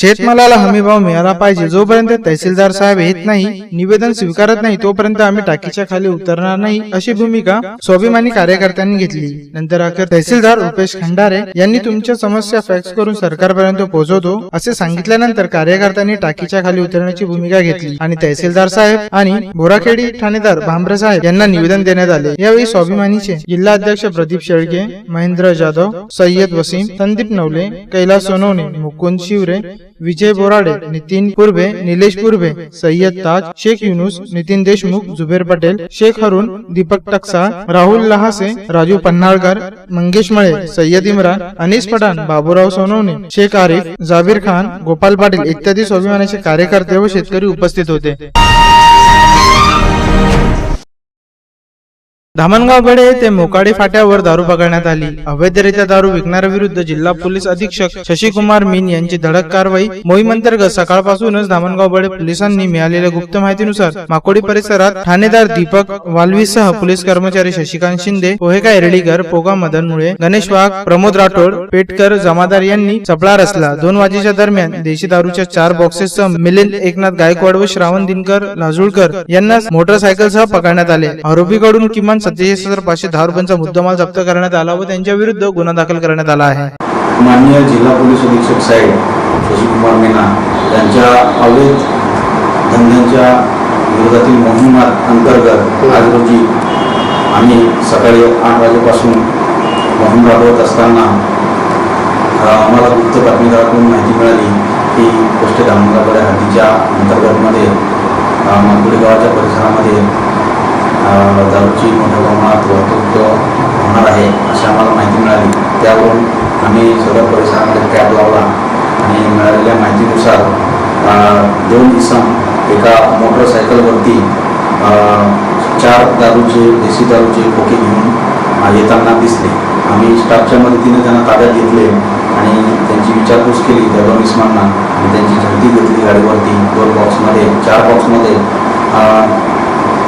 शेतमालाला हमीभाव मिळाला पाहिजे जोपर्यंत तहसीलदार साहेब येत नाही निवेदन स्वीकारत नाही तोपर्यंत आम्ही टाकीच्या खाली उतरणार नाही अशी भूमिका स्वाभिमानी कार्यकर्त्यांनी घेतली. नंतर अखेर तहसीलदार रुपेश खंडारे यांनी तुमच्या समस्या फॅक्स करून सरकारपर्यंत पोहोचवतो असे सांगितल्यानंतर कार्यकर्त्यांनी टाकीच्या खाली उतरण्याची भूमिका घेतली. आणि तहसीलदार साहेब आणि बोराखेडी ठाणेदार भांबरे साहेब यांना निवेदन देण्यात आले. यावेळी स्वाभिमानीचे जिल्हा अध्यक्ष प्रदीप शेळके महेंद्र जाधव सय्यद वसीम संदीप नवले कैलास सोनवणे मुकुंद शिवरे विजय बोराडे नितीन पूर्वे निलेश पूर्वे सय्यद ताज शेख युनुस नितीन देशमुख जुबेर पटेल शेख हरुण दीपक टक्सा राहुल लहासे राजू पन्हाळकर मंगेश मळे सय्यद इम्रान अनिस पठाण बाबूराव सोनवणे शेख आरिफ जाबीर खान गोपाल पाटील इत्यादी स्वाभिमानाचे कार्यकर्ते व शेतकरी उपस्थित होते. धामणगाव बेडे येथे मोकाडे फाट्यावर दारू पकडण्यात आली. अवैधरित्या दारू विकणाऱ्याविरुद्ध जिल्हा पोलीस अधीक्षक शशिकुमार मीन यांची धडक कारवाई मोहीमंतर्गत सकाळपासूनच धामणगाव बेडे पोलिसांनी मिळालेल्या गुप्त माहितीनुसार माकोडी परिसरात ठाणेदार दीपक वाल्वीसह पोलीस कर्मचारी शशिकांत शिंदे पोहेका एरडीकर पोगा मदन मुळे गणेश वाघ प्रमोद राठोड पेटकर जमादार यांनी चपळा रचला. दोन वाजेच्या दरम्यान देशी दारूच्या चार बॉक्सेससह मिलिंद एकनाथ गायकवाड व श्रावण दिनकर लाजूळकर यांना मोटरसायकलसह पकडण्यात आले. आरोपीकडून किमान सत्तेचाळीस हजार पाचशे दहा रुपयांचा मुद्दामाल जप्त करण्यात आला व त्यांच्या विरुद्ध गुन्हा दाखल करण्यात आला आहे. माननीय जिल्हा पोलीस अधीक्षक साहेब शशिकुमार मेना यांच्या अवैध धंद्यांच्या विरोधातील मोहिमात अंतर्गत आज रोजी आम्ही सकाळी आठ वाजेपासून मोहीम राबवत असताना आम्हाला गुप्त बातमीदाराकडून माहिती मिळाली की पोस्ट धामणगावकडे हद्दीच्या अंतर्गतमध्ये अ, माकुडी गावाच्या परिसरामध्ये दारूची मोठ्या प्रमाणात वाहतूक होणार आहे अशी आम्हाला माहिती मिळाली. त्यावरून आम्ही सदर परिसरामध्ये कॅब लावला आणि मिळालेल्या माहितीनुसार दोन इसम एका मोटरसायकलवरती चार दारूचे देशी दारूचे खोके घेऊन येताना दिसले. आम्ही स्टाफच्या मदतीने त्यांना ताब्यात घेतले आणि त्यांची विचारपूस केली त्या दोन इसमांना आणि त्यांची झडती घेतली गाडीवरती. दोन बॉक्समध्ये चार बॉक्समध्ये